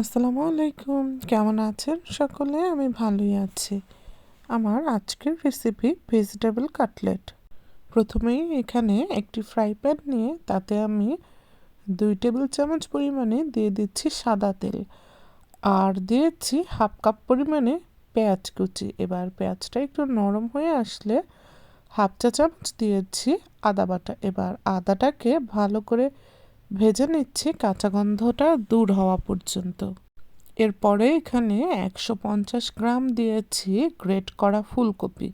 আসসালামু আলাইকুম। কেমন আছেন সকলে? আমি ভালোই আছি। আমার আজকের রেসিপি ভেজিটেবল কাটলেট প্রথমেই এখানে একটি ফ্রাই প্যান নিয়ে তাতে আমি দুই টেবিল চামচ পরিমাণে দিয়ে দিচ্ছি সাদা তেল। আর দিয়েছি হাফ কাপ পরিমাণে পেঁয়াজ কুচি। এবার পেঁয়াজটা একটু নরম হয়ে আসলে হাফ চা চামচ দিয়েছি আদা বাটা। এবার আদাটাকে ভালো করে ভেজে নিচ্ছি কাঁচা গন্ধটা দূর হওয়া পর্যন্ত। এরপরে এখানে একশো পঞ্চাশ গ্রাম দিয়েছি গ্রেট করা ফুলকপি।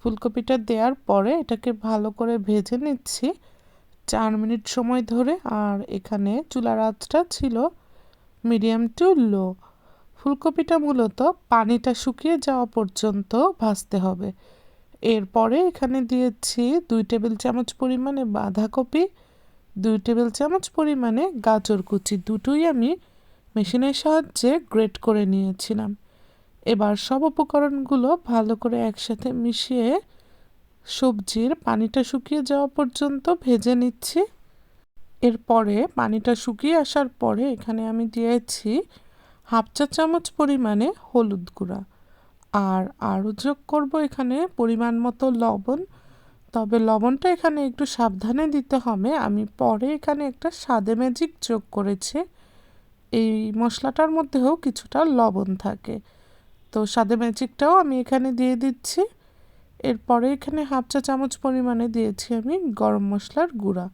ফুলকপিটা দেওয়ার পরে এটাকে ভালো করে ভেজে নিচ্ছি চার মিনিট সময় ধরে আর এখানে চুলার আঁচটা ছিল মিডিয়াম টু লো। ফুলকপিটা মূলত পানিটা শুকিয়ে যাওয়া পর্যন্ত ভাজতে হবে। এরপরে এখানে দিয়েছি দুই টেবিল চামচ পরিমাণে বাঁধাকপি দুই টেবিল চামচ পরিমাণে গাজর কুচি দুটোই আমি মেশিনের সাহায্যে গ্রেট করে নিয়েছিলাম। এবার সব উপকরণগুলো ভালো করে একসাথে মিশিয়ে সবজির পানিটা শুকিয়ে যাওয়া পর্যন্ত ভেজে নিচ্ছি। এরপরে পানিটা শুকিয়ে আসার পরে এখানে আমি দিয়েছি হাফ চা চামচ পরিমাণে হলুদ গুঁড়া। আর আরও যোগ করব এখানে পরিমাণ মতো লবণ তবে লবণটা এখানে একটু সাবধানে দিতে হবে। আমি পরে এখানে একটা স্বাদে ম্যাজিক যোগ করেছি। এই মশলাটার মধ্যেও কিছুটা লবণ থাকে। তো স্বাদে ম্যাজিকটাও আমি এখানে দিয়ে দিচ্ছি। এরপরে এখানে হাফ চা চামচ পরিমাণে দিয়েছি আমি গরম মশলার গুঁড়া।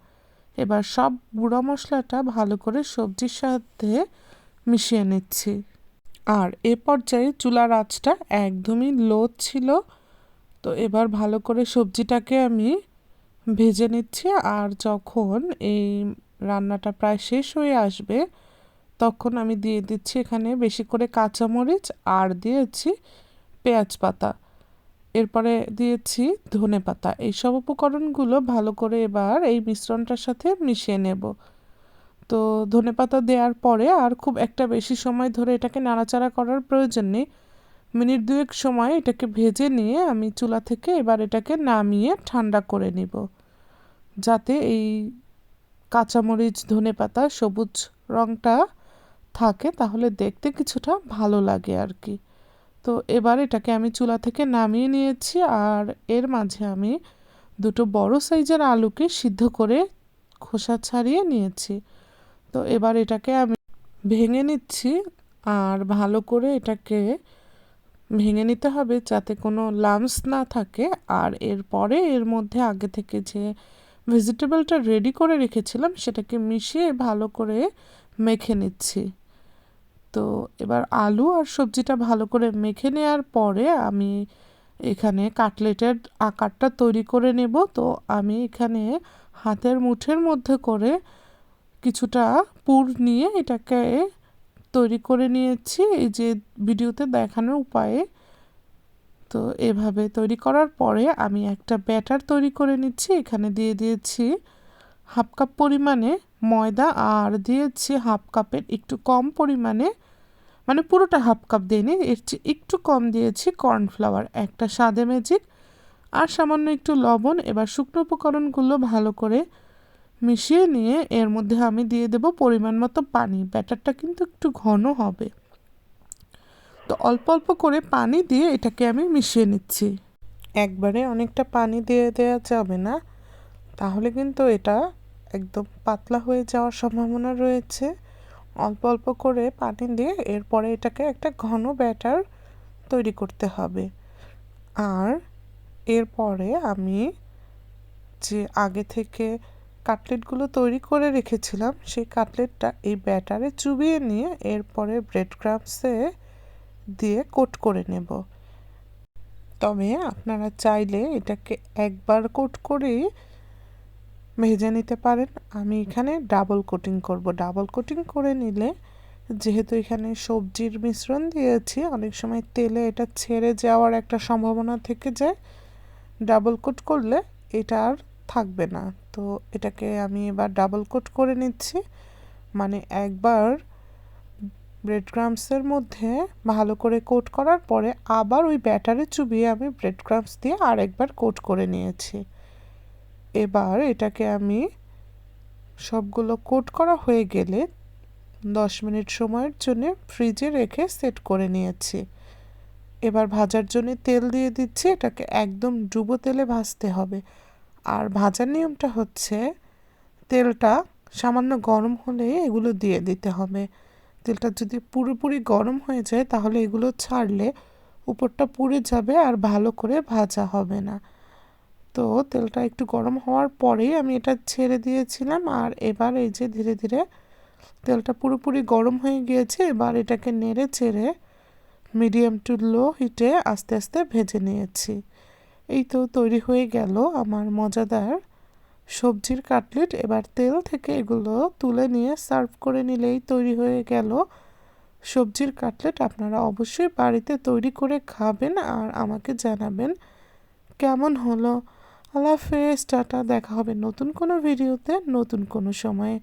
এবার সব গুঁড়া মশলাটা ভালো করে সবজির সাথে মিশিয়ে নিচ্ছি। আর এ পর্যায়ে চুলার আঁচটা একদমই লো ছিল। তো এবার ভালো করে সবজিটাকে আমি ভেজে নিচ্ছি আর যখন এই রান্নাটা প্রায় শেষ হয়ে আসবে, তখন আমি দিয়ে দিচ্ছি এখানে বেশি করে কাঁচামরিচ আর দিয়েছি পেঁয়াজ পাতা। এরপরে দিয়েছি ধনে পাতা। এইসব উপকরণগুলো ভালো করে এবার এই মিশ্রণটার সাথে মিশিয়ে নেব। তো ধনে পাতা দেওয়ার পরে আর খুব একটা বেশি সময় ধরে এটাকে নাড়াচাড়া করার প্রয়োজন নেই। মিনিট দুয়েক সময় এটাকে ভেজে নিয়ে আমি চুলা থেকে এবার এটাকে নামিয়ে ঠান্ডা করে নিব। যাতে এই কাঁচামরিচ ধনে পাতা সবুজ রঙটা থাকে, তাহলে দেখতে কিছুটা ভালো লাগে আর কি। তো এবার এটাকে আমি চুলা থেকে নামিয়ে নিয়েছি আর এর মাঝে আমি দুটো বড় সাইজের আলুকে সিদ্ধ করে খোসা ছাড়িয়ে নিয়েছি। তো এবার এটাকে আমি ভেঙে নিচ্ছি আর ভালো করে এটাকে ভেঙে নিতে হবে যাতে কোনো লামস না থাকে। আর এরপরে এর মধ্যে আগে থেকে যে ভেজিটেবলটা রেডি করে রেখেছিলাম, সেটাকে মিশিয়ে ভালো করে মেখে নিচ্ছি। তো এবার আলু আর সবজিটা ভালো করে মেখে নেওয়ার পরে আমি এখানে কাটলেটের আকারটা তৈরি করে নেব। তো আমি এখানে হাতের মুঠের মধ্যে করে কিছুটা পুর নিয়ে এটাকে তৈরি করে নিয়েছি এই যে ভিডিওতে দেখানোর উপায়ে। তো এভাবে তৈরি করার পরে আমি একটা ব্যাটার তৈরি করে নিচ্ছি। এখানে দিয়ে দিয়েছি হাফ কাপ পরিমাণে ময়দা আর দিয়েছি হাফ কাপের একটু কম পরিমাণে মানে পুরোটা হাফ কাপ দিইনি, এর চেয়ে একটু কম দিয়েছি কর্নফ্লাওয়ার, একটা স্বাদে ম্যাজিক আর সামান্য একটু লবণ, এবার শুকনো উপকরণগুলো ভালো করে মিশিয়ে নিয়ে এর মধ্যে আমি দিয়ে দেব পরিমাণ মতো পানি। ব্যাটারটা কিন্তু একটু ঘন হবে। তো অল্প অল্প করে পানি দিয়ে এটাকে আমি মিশিয়ে নিচ্ছি। একবারে অনেকটা পানি দিয়ে দেওয়া যাবে না। তাহলে কিন্তু এটা একদম পাতলা হয়ে যাওয়ার সম্ভাবনা রয়েছে। অল্প অল্প করে পানি দিয়ে এরপরে এটাকে একটা ঘন ব্যাটার তৈরি করতে হবে। আর এরপরে আমি যে আগে থেকে কাটলেটগুলো তৈরি করে রেখেছিলাম। সেই কাটলেটটা এই ব্যাটারে চুবিয়ে নিয়ে এরপরে ব্রেড ক্রামসে দিয়ে কোট করে নেব। তবে আপনারা চাইলে এটাকে একবার কোট করেই ভেজে নিতে পারেন। আমি এখানে ডাবল কোটিং করব। ডাবল কোটিং করে নিলে যেহেতু এখানে সবজির মিশ্রণ দিয়েছি, অনেক সময় তেলে এটা ছেড়ে যাওয়ার একটা সম্ভাবনা থেকে যায়। ডাবল কোট করলে এটা আর থাকবে না। তো এটাকে আমি এবার ডাবল কোট করে নিচ্ছি। মানে একবার ব্রেড ক্রামসের মধ্যে ভালো করে কোট করার পরে আবার ওই ব্যাটারে চুবিয়ে আমি ব্রেড ক্রামস দিয়ে আরেকবার কোট করে নিয়েছি। এবার এটাকে আমি সবগুলো কোট করা হয়ে গেলে দশ মিনিট সময়ের জন্য ফ্রিজে রেখে সেট করে নিয়েছি। এবার ভাজার জন্য তেল দিয়ে দিচ্ছি। এটাকে একদম ডুবো তেলে ভাজতে হবে। আর ভাজার নিয়মটা হচ্ছে তেলটা সামান্য গরম হলে এগুলো দিয়ে দিতে হবে। তেলটা যদি পুরোপুরি গরম হয়ে যায় তাহলে এগুলো ছাড়লে উপরটা পুড়ে যাবে আর ভালো করে ভাজা হবে না। তো তেলটা একটু গরম হওয়ার পরেই আমি এটা ছেড়ে দিয়েছিলাম আর এবার এই যে ধীরে ধীরে তেলটা পুরোপুরি গরম হয়ে গিয়েছে, এবার এটাকে নেড়ে চেড়ে মিডিয়াম টু লো হিটে আস্তে আস্তে ভেজে নিয়েছি। এই তো তৈরি হয়ে গেল আমার মজাদার সবজির কাটলেট। এবার তেল থেকে এগুলো তুলে নিয়ে সার্ভ করে নিলেই তৈরি হয়ে গেল সবজির কাটলেট। আপনারা অবশ্যই বাড়িতে তৈরি করে খাবেন আর আমাকে জানাবেন কেমন হলো। আল্লাহ হাফেজ, টাটা, দেখা হবে নতুন কোনো ভিডিওতে, নতুন কোনো সময়ে।